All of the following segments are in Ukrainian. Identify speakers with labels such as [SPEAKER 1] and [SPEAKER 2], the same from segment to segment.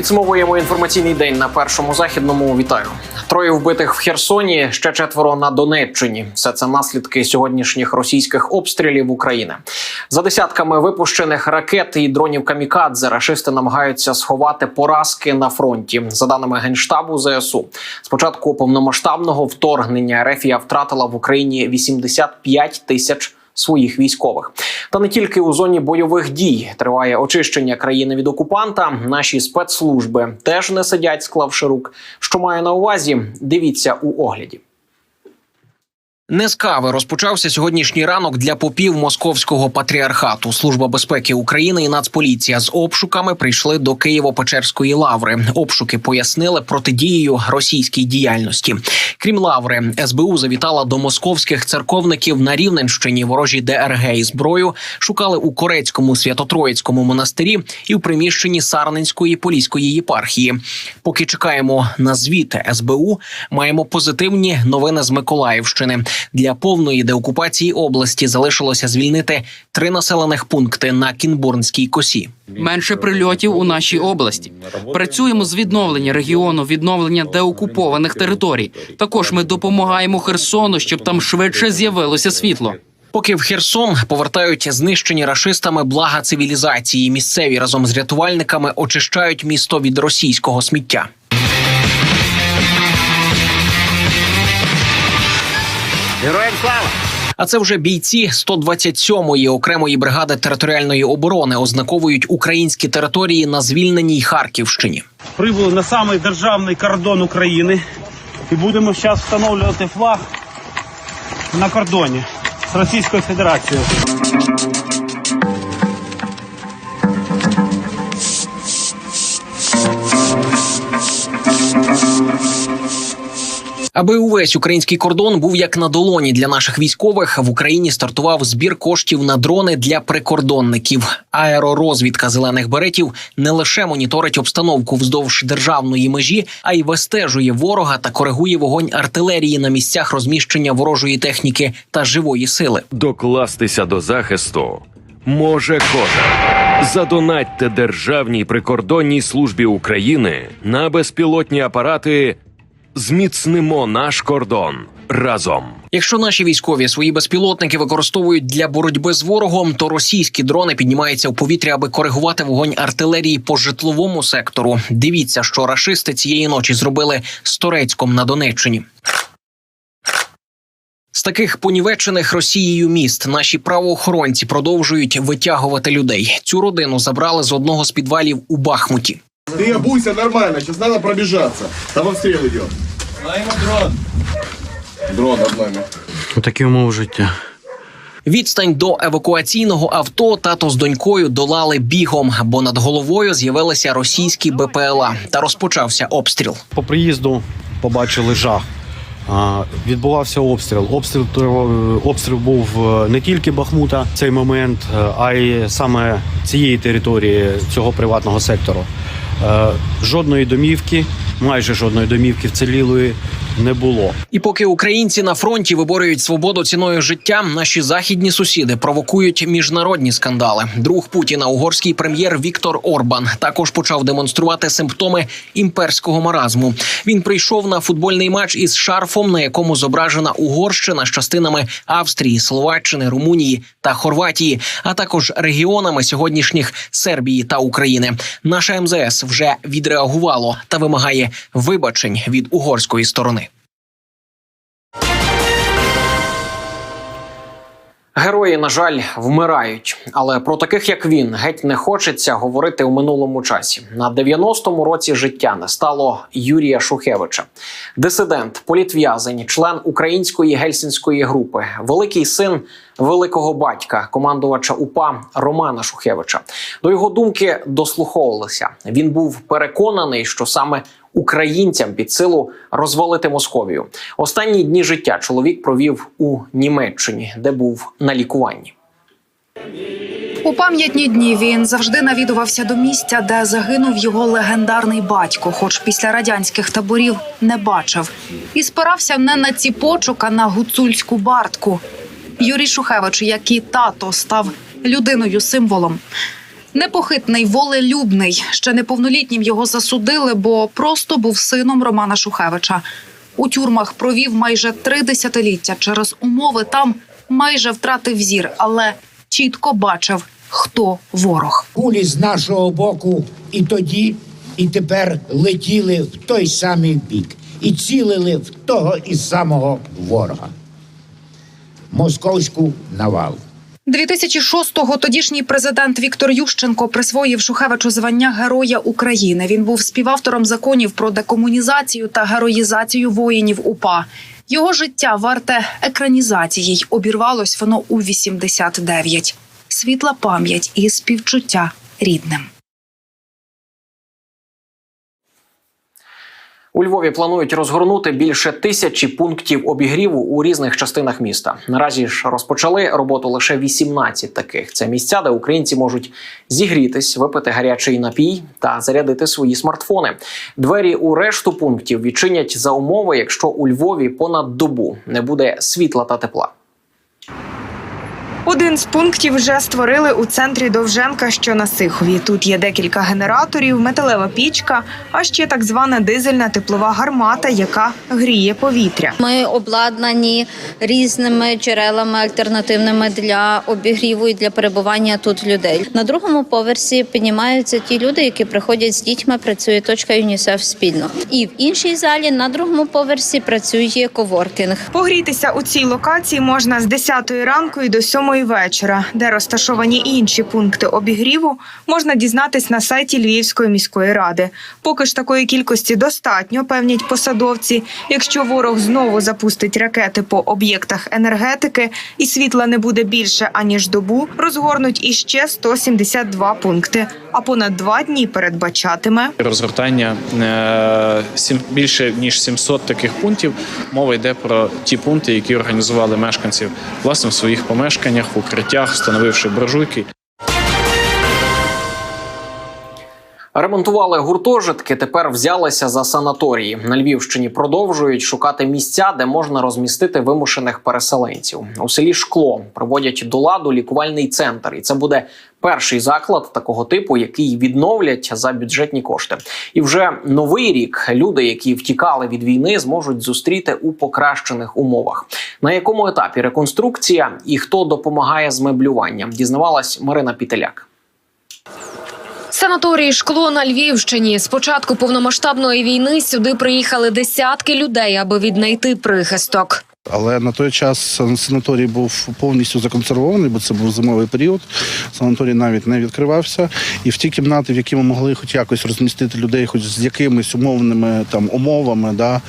[SPEAKER 1] Підсумовуємо інформаційний день на першому західному. Вітаю троє вбитих в Херсоні, ще четверо на Донеччині. Все це наслідки сьогоднішніх російських обстрілів України. За десятками випущених ракет і дронів камікадзе рашисти намагаються сховати поразки на фронті. За даними генштабу ЗСУ, з початку повномасштабного вторгнення Рефія втратила в Україні 85 тисяч своїх військових. Та не тільки у зоні бойових дій триває очищення країни від окупанта. Наші спецслужби теж не сидять, склавши рук. Що маю на увазі? Дивіться у огляді. Не з кави розпочався сьогоднішній ранок для попів московського патріархату. Служба безпеки України і Нацполіція з обшуками прийшли до Києво-Печерської лаври. Обшуки пояснили протидією російській діяльності. Крім лаври, СБУ завітала до московських церковників на Рівненщині. Ворожі ДРГ і зброю шукали у Корецькому Свято-Троїцькому монастирі і в приміщенні Сарненської поліської єпархії. Поки чекаємо на звіт СБУ, маємо позитивні новини з Миколаївщини. Для повної деокупації області залишилося звільнити три населених пункти на Кінбурнській косі.
[SPEAKER 2] Менше прильотів у нашій області. Працюємо з відновлення регіону, відновлення деокупованих територій. Також ми допомагаємо Херсону, щоб там швидше з'явилося світло.
[SPEAKER 1] Поки в Херсон повертають знищені рашистами блага цивілізації. Місцеві разом з рятувальниками очищають місто від російського сміття.
[SPEAKER 3] Героям слава!
[SPEAKER 1] А це вже бійці 127-ї окремої бригади територіальної оборони ознаковують українські території на звільненій Харківщині.
[SPEAKER 4] прибули на самий державний кордон України і будемо зараз встановлювати флаг на кордоні з Російською Федерацією.
[SPEAKER 1] Аби увесь український кордон був як на долоні для наших військових, в Україні стартував збір коштів на дрони для прикордонників. Аеророзвідка зелених беретів не лише моніторить обстановку вздовж державної межі, а й вистежує ворога та коригує вогонь артилерії на місцях розміщення ворожої техніки та живої сили.
[SPEAKER 5] Докластися до захисту може кожен. Задонатьте Державній прикордонній службі України на безпілотні апарати. Зміцнимо наш кордон разом.
[SPEAKER 1] Якщо наші військові свої безпілотники використовують для боротьби з ворогом, то російські дрони піднімаються в повітря, аби коригувати вогонь артилерії по житловому сектору. Дивіться, що рашисти цієї ночі зробили з Торецьком на Донеччині. З таких понівечених Росією міст наші правоохоронці продовжують витягувати людей. Цю родину забрали з одного з підвалів у Бахмуті.
[SPEAKER 6] Ты обуйся нормально, сейчас надо пробежаться. Там обстрел идет. дрон. Дрон над нами.
[SPEAKER 7] Такі умови життя.
[SPEAKER 1] Відстань до евакуаційного авто тато з донькою долали бігом, бо над головою з'явилися російські БПЛА та розпочався обстріл.
[SPEAKER 7] По приїзду побачили жах. А, Відбувався обстріл. Обстріл обстріл був е, не тільки Бахмута в цей момент, е, а й саме цієї території цього приватного сектору. Е, Жодної домівки, майже жодної домівки вцілілої не було.
[SPEAKER 1] І поки українці на фронті виборюють свободу ціною життя, наші західні сусіди провокують міжнародні скандали. Друг Путіна, угорський прем'єр Віктор Орбан, також почав демонструвати симптоми імперського маразму. Він прийшов на футбольний матч із шарфом, на якому зображена Угорщина з частинами Австрії, Словаччини, Румунії та Хорватії, а також регіонами сьогоднішніх Сербії та України. Наша МЗС вже відреагувало та вимагає вибачень від угорської сторони. Герої, на жаль, вмирають, але про таких як він геть не хочеться говорити у минулому часі. На 90-му році життя не стало Юрія Шухевича, дисидент, політв'язень, член української гельсінської групи, великий син великого батька, командувача УПА Романа Шухевича. До його думки дослуховувалися. Він був переконаний, що саме українцям під силу розвалити Московію. Останні дні життя чоловік провів у Німеччині, де був на лікуванні.
[SPEAKER 8] У пам'ятні дні він завжди навідувався до місця, де загинув його легендарний батько, хоч після радянських таборів не бачив, і спирався не на ціпочок, а на гуцульську бартку. Юрій Шухевич, як і тато, став людиною символом. Непохитний, волелюбний. Ще неповнолітнім його засудили, бо просто був сином Романа Шухевича. У тюрмах провів майже три десятиліття. Через умови там майже втратив зір, але чітко бачив, хто ворог.
[SPEAKER 9] кулі з нашого боку і тоді, і тепер летіли в той самий бік і цілили в того і самого ворога. Московську навалу.
[SPEAKER 8] 2006-го тодішній президент Віктор Ющенко присвоїв Шухевичу звання Героя України. Він був співавтором законів про декомунізацію та героїзацію воїнів УПА. Його життя варте екранізації. й Обірвалось воно у 89. Світла пам'ять і співчуття рідним.
[SPEAKER 1] У Львові планують розгорнути більше тисячі пунктів обігріву у різних частинах міста. Наразі ж розпочали роботу лише 18 таких. Це місця, де українці можуть зігрітись, випити гарячий напій та зарядити свої смартфони. Двері у решту пунктів відчинять за умови, якщо у Львові понад добу не буде світла та тепла.
[SPEAKER 10] Один з пунктів вже створили у центрі Довженка, що на Сихові. Тут є декілька генераторів, металева пічка, а ще так звана дизельна теплова гармата, яка гріє повітря.
[SPEAKER 11] Ми обладнані різними джерелами альтернативними для обігріву і для перебування тут людей. На другому поверсі піднімаються ті люди, які приходять з дітьми. Працює точка ЮНІСЕФ спільно. І в іншій залі на другому поверсі працює коворкінг.
[SPEAKER 10] Погрітися у цій локації можна з 10 ранку і до 7 вечора. Де розташовані інші пункти обігріву, можна дізнатись на сайті Львівської міської ради. Поки ж такої кількості достатньо, певнять посадовці. Якщо ворог знову запустить ракети по об'єктах енергетики і світла не буде більше аніж добу, розгорнуть іще 172 пункти. А понад два дні передбачатиме
[SPEAKER 12] розгортання е, більше ніж 700 таких пунктів. Мова йде про ті пункти, які організували мешканці власне в своїх помешканнях, в укриттях, встановивши буржуйки.
[SPEAKER 1] Ремонтували гуртожитки. Тепер взялися за санаторії. На Львівщині продовжують шукати місця, де можна розмістити вимушених переселенців. У селі Шкло проводять до ладу лікувальний центр, і це буде перший заклад такого типу, який відновлять за бюджетні кошти. І вже новий рік люди, які втікали від війни, зможуть зустріти у покращених умовах. На якому етапі реконструкція і хто допомагає з меблюванням, дізнавалась Марина Пітеляк.
[SPEAKER 13] Санаторій шкло на Львівщині. З початку повномасштабної війни сюди приїхали десятки людей, аби віднайти прихисток.
[SPEAKER 14] Але на той час санаторій був повністю законсервований, бо це був зимовий період. Санаторій навіть не відкривався. І в ті кімнати, в які ми могли хоч якось розмістити людей, хоч з якимись умовними там умовами, да,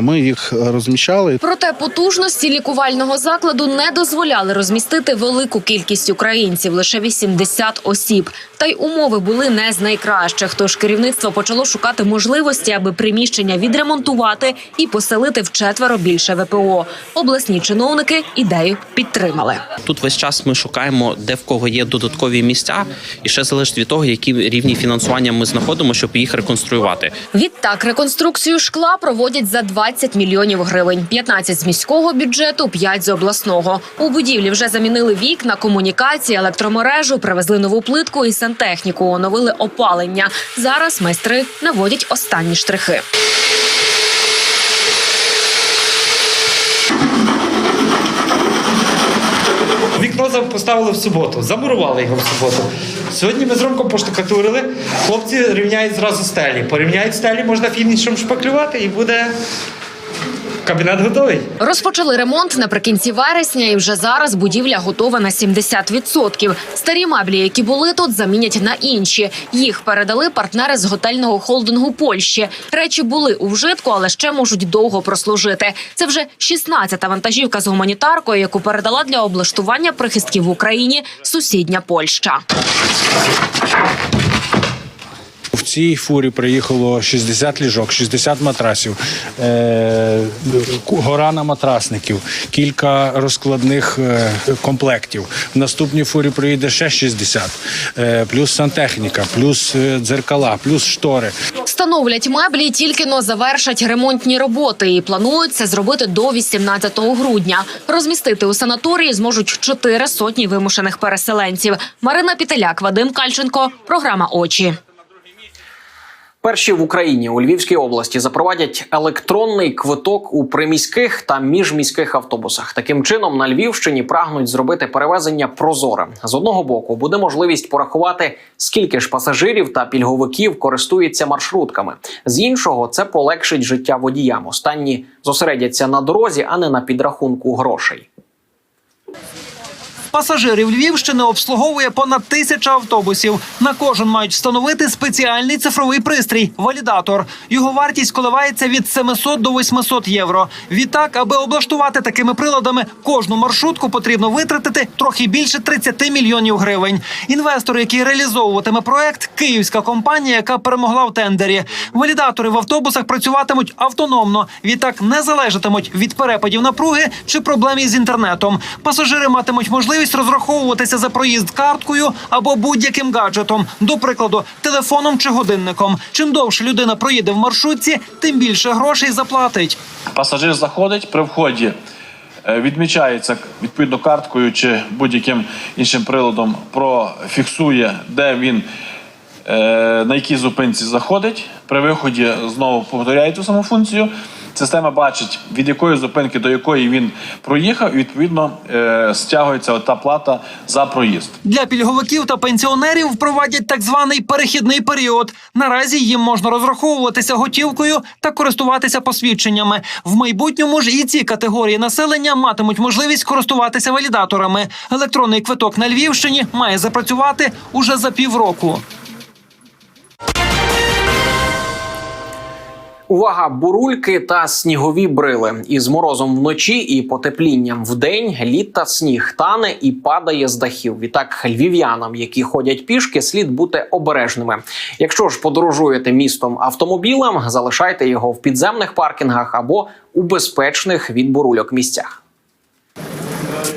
[SPEAKER 14] ми їх розміщали.
[SPEAKER 13] Проте потужності лікувального закладу не дозволяли розмістити велику кількість українців лише 80 осіб. Та й умови були не з найкращих. Тож керівництво почало шукати можливості, аби приміщення відремонтувати і поселити вчетверо більше ВПО. Обласні чиновники ідею підтримали.
[SPEAKER 15] Тут весь час ми шукаємо, де в кого є додаткові місця, і ще залежить від того, які рівні фінансування ми знаходимо, щоб їх реконструювати.
[SPEAKER 13] Відтак реконструкцію шкла проводять за 20 мільйонів гривень. 15 з міського бюджету, 5 з обласного. У будівлі вже замінили вікна, комунікації, електромережу, привезли нову плитку і сантехніку. Оновили опалення. Зараз майстри наводять останні штрихи.
[SPEAKER 16] Вікно за- поставили в суботу, замурували його в суботу. Сьогодні ми з Ромком поштукатурили. Хлопці рівняють зразу стелі. Порівняють стелі, можна фінішом шпаклювати і буде кабінет готовий.
[SPEAKER 13] Розпочали ремонт наприкінці вересня, і вже зараз будівля готова на 70%. Старі меблі, які були тут, замінять на інші. Їх передали партнери з готельного холдингу Польщі. Речі були у вжитку, але ще можуть довго прослужити. Це вже 16-та вантажівка з гуманітаркою, яку передала для облаштування прихистків в Україні сусідня Польща.
[SPEAKER 17] Цій фурі приїхало 60 ліжок, 60 матрасів, е, гора на матрасників, кілька розкладних е, комплектів. В наступній фурі приїде ще 60, е, плюс сантехніка, плюс е, дзеркала, плюс штори.
[SPEAKER 13] Встановлять меблі, тільки но завершать ремонтні роботи і планують це зробити до 18 грудня. Розмістити у санаторії зможуть чотири сотні вимушених переселенців. Марина Пітеляк, Вадим Кальченко, програма Очі.
[SPEAKER 1] Перші в Україні у Львівській області запровадять електронний квиток у приміських та міжміських автобусах. Таким чином на Львівщині прагнуть зробити перевезення прозорим. З одного боку буде можливість порахувати, скільки ж пасажирів та пільговиків користуються маршрутками. З іншого це полегшить життя водіям. Останні зосередяться на дорозі, а не на підрахунку грошей.
[SPEAKER 18] Пасажирів Львівщини обслуговує понад тисяча автобусів. На кожен мають встановити спеціальний цифровий пристрій валідатор. Його вартість коливається від 700 до 800 євро. Відтак, аби облаштувати такими приладами кожну маршрутку, потрібно витратити трохи більше 30 мільйонів гривень. Інвестор, який реалізовуватиме проект, київська компанія, яка перемогла в тендері. Валідатори в автобусах працюватимуть автономно. Відтак не залежатимуть від перепадів напруги чи проблем із інтернетом. Пасажири матимуть можливість розраховуватися за проїзд карткою або будь-яким гаджетом, до прикладу, телефоном чи годинником. Чим довше людина проїде в маршрутці, тим більше грошей заплатить.
[SPEAKER 19] Пасажир заходить при вході, е, відмічається відповідно карткою чи будь-яким іншим приладом, профіксує, де він е, на якій зупинці заходить. При виході знову повторяє ту саму функцію. Система бачить, від якої зупинки до якої він проїхав, і відповідно е, стягується та плата за проїзд.
[SPEAKER 18] Для пільговиків та пенсіонерів впровадять так званий перехідний період. Наразі їм можна розраховуватися готівкою та користуватися посвідченнями. В майбутньому ж і ці категорії населення матимуть можливість користуватися валідаторами. Електронний квиток на Львівщині має запрацювати уже за півроку.
[SPEAKER 1] Увага, бурульки та снігові брили із морозом вночі і потеплінням вдень лід та сніг тане і падає з дахів. Відтак львів'янам, які ходять пішки, слід бути обережними. Якщо ж подорожуєте містом автомобілем, залишайте його в підземних паркінгах або у безпечних від бурульок місцях.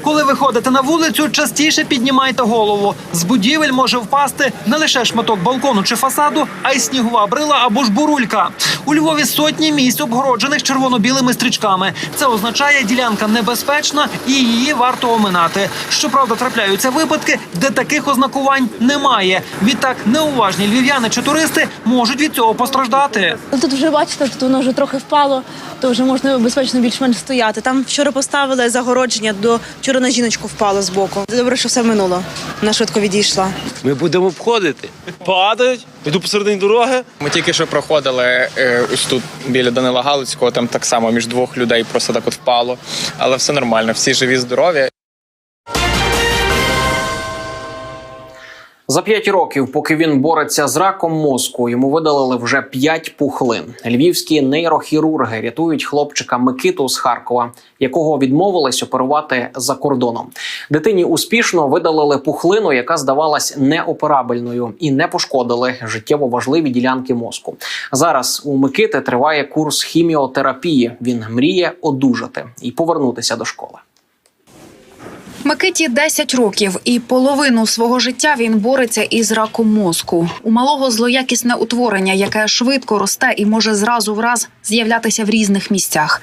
[SPEAKER 18] Коли виходите на вулицю, частіше піднімайте голову. З будівель може впасти не лише шматок балкону чи фасаду, а й снігова брила або ж бурулька. У Львові сотні місць обгороджених червоно-білими стрічками. Це означає, ділянка небезпечна і її варто оминати. Щоправда, трапляються випадки, де таких ознакувань немає. Відтак неуважні львів'яни чи туристи можуть від цього постраждати.
[SPEAKER 20] Ну, Тут вже бачите, тут воно вже трохи впало, то вже можна безпечно більш-менш стояти. Там вчора поставили загородження до вчора на жіночку впало з боку. Добре, що все минуло. Вона швидко відійшла.
[SPEAKER 21] Ми будемо обходити. Падають, йду посередині дороги.
[SPEAKER 22] Ми тільки що проходили е, ось тут біля Данила Галицького, там так само між двох людей просто так от впало. Але все нормально, всі живі, здорові.
[SPEAKER 1] За п'ять років, поки він бореться з раком мозку, йому видалили вже п'ять пухлин. Львівські нейрохірурги рятують хлопчика Микиту з Харкова, якого відмовились оперувати за кордоном. Дитині успішно видалили пухлину, яка здавалась неоперабельною, і не пошкодили життєво важливі ділянки мозку. Зараз у Микити триває курс хіміотерапії. Він мріє одужати і повернутися до школи.
[SPEAKER 8] Микиті 10 років, і половину свого життя він бореться із раком мозку. У малого злоякісне утворення, яке швидко росте і може зразу в раз з'являтися в різних місцях.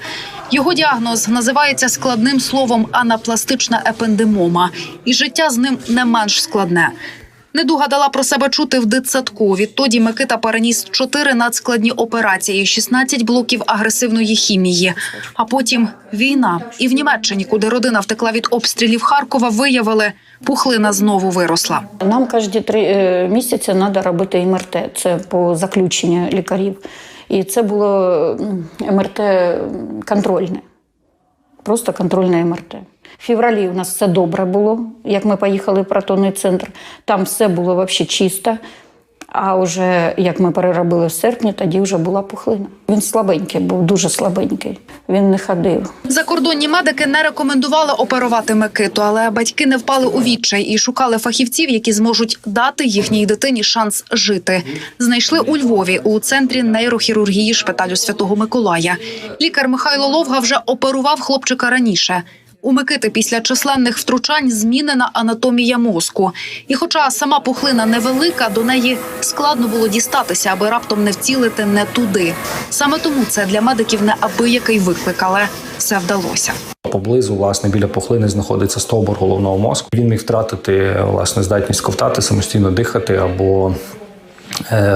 [SPEAKER 8] Його діагноз називається складним словом анапластична епендемома, і життя з ним не менш складне. Недуга дала про себе чути в дитсадку. Відтоді Микита переніс чотири надскладні операції, 16 блоків агресивної хімії. А потім війна. І в Німеччині, куди родина втекла від обстрілів Харкова, виявили, пухлина знову виросла.
[SPEAKER 23] Нам кожні три е, місяці треба робити МРТ. Це по заключенню лікарів. І це було МРТ контрольне. Просто контрольне МРТ. В февралі у нас все добре було, як ми поїхали в протонний центр. Там все було взагалі чисто. А вже як ми переробили в серпні, тоді вже була пухлина. Він слабенький, був дуже слабенький. Він не ходив.
[SPEAKER 8] Закордонні медики не рекомендували оперувати Микиту, але батьки не впали у відчай і шукали фахівців, які зможуть дати їхній дитині шанс жити. Знайшли у Львові у центрі нейрохірургії шпиталю Святого Миколая. Лікар Михайло Ловга вже оперував хлопчика раніше. У Микити після численних втручань змінена анатомія мозку. І хоча сама пухлина невелика, до неї складно було дістатися, аби раптом не вцілити не туди. Саме тому це для медиків неабиякий виклик, але все вдалося.
[SPEAKER 24] Поблизу, власне, біля пухлини знаходиться стовбур головного мозку. Він міг втратити власне здатність ковтати, самостійно дихати або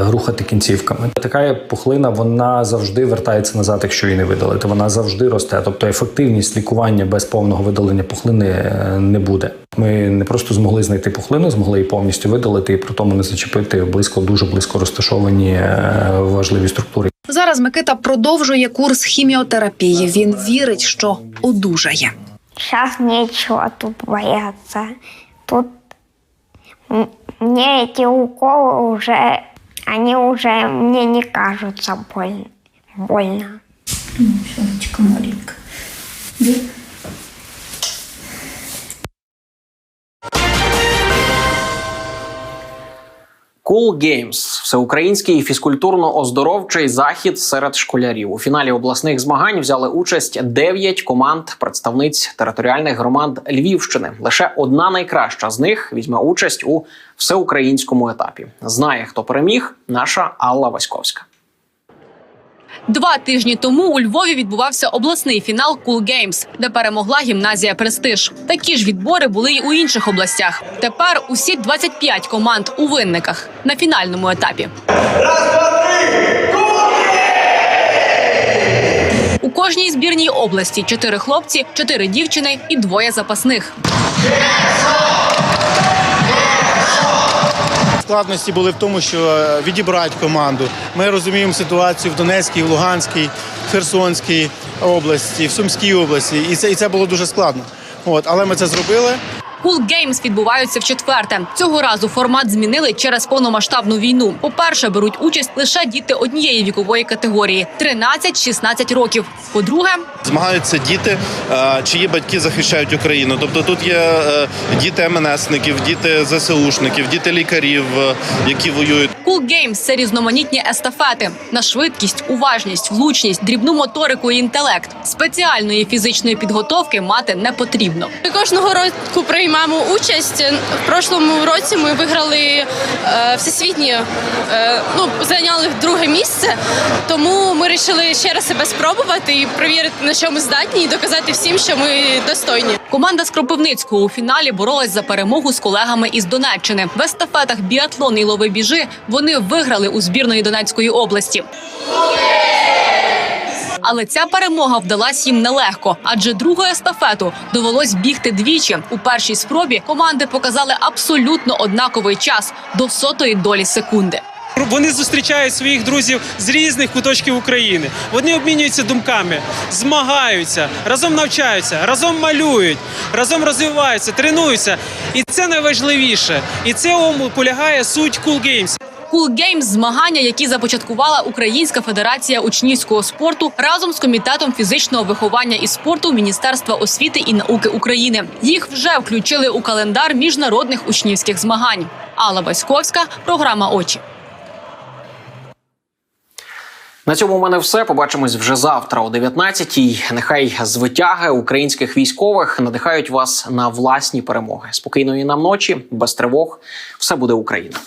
[SPEAKER 24] рухати кінцівками. Така пухлина вона завжди вертається назад, якщо її не видалити. Вона завжди росте. Тобто ефективність лікування без повного видалення пухлини е, не буде. Ми не просто змогли знайти пухлину, змогли її повністю видалити і при тому не зачепити близько, дуже близько розташовані е, важливі структури.
[SPEAKER 8] Зараз Микита продовжує курс хіміотерапії. Він вірить, що одужає.
[SPEAKER 25] Сейчас нечего тут бояться. Тут мне эти уколы уже, они уже мне не кажутся больно. больно.
[SPEAKER 23] маленькая. маленька.
[SPEAKER 1] Cool Games – всеукраїнський фізкультурно-оздоровчий захід серед школярів. У фіналі обласних змагань взяли участь 9 команд представниць територіальних громад Львівщини. Лише одна найкраща з них візьме участь у всеукраїнському етапі. Знає, хто переміг, наша Алла Васьковська.
[SPEAKER 26] Два тижні тому у Львові відбувався обласний фінал Cool Games, де перемогла гімназія Престиж. Такі ж відбори були й у інших областях. Тепер усі 25 команд у винниках на фінальному етапі. У кожній збірній області чотири хлопці, чотири дівчини і двоє запасних.
[SPEAKER 27] Складності були в тому, що е, відібрати команду. Ми розуміємо ситуацію в Донецькій, в Луганській, в Херсонській області, в Сумській області, і це і це було дуже складно. От, але ми це зробили.
[SPEAKER 26] Cool Games відбуваються в четверте. Цього разу формат змінили через повномасштабну війну. По-перше, беруть участь лише діти однієї вікової категорії 13-16 років. По-друге,
[SPEAKER 27] Змагаються діти, е, чиї батьки захищають Україну. Тобто тут є е, діти МНСників, діти ЗСУшників, діти лікарів, е, які воюють.
[SPEAKER 26] Cool Games – це різноманітні естафети на швидкість, уважність, влучність, дрібну моторику і інтелект. Спеціальної фізичної підготовки мати не потрібно.
[SPEAKER 28] Кожного року приймаємо участь. В прошлому році ми виграли е, всесвітні, е, ну зайняли друге місце. Тому ми вирішили ще раз себе спробувати і перевірити, на що ми здатні, і доказати всім, що ми достойні.
[SPEAKER 26] Команда з Кропивницького у фіналі боролась за перемогу з колегами із Донеччини. В естафетах біатлон і лови біжи вони виграли у збірної Донецької області. Але ця перемога вдалась їм нелегко, адже другу естафету довелось бігти двічі. У першій спробі команди показали абсолютно однаковий час до сотої долі секунди.
[SPEAKER 29] Вони зустрічають своїх друзів з різних куточків України. Вони обмінюються думками, змагаються, разом навчаються, разом малюють, разом розвиваються, тренуються. І це найважливіше. І цьому полягає суть Cool Games.
[SPEAKER 26] Cool Games – змагання, які започаткувала Українська федерація учнівського спорту разом з комітетом фізичного виховання і спорту Міністерства освіти і науки України. Їх вже включили у календар міжнародних учнівських змагань. Алла Васьковська, програма Очі.
[SPEAKER 1] На цьому у мене все. Побачимось вже завтра о 19-й. Нехай звитяги українських військових надихають вас на власні перемоги. Спокійної нам ночі, без тривог. Все буде Україна.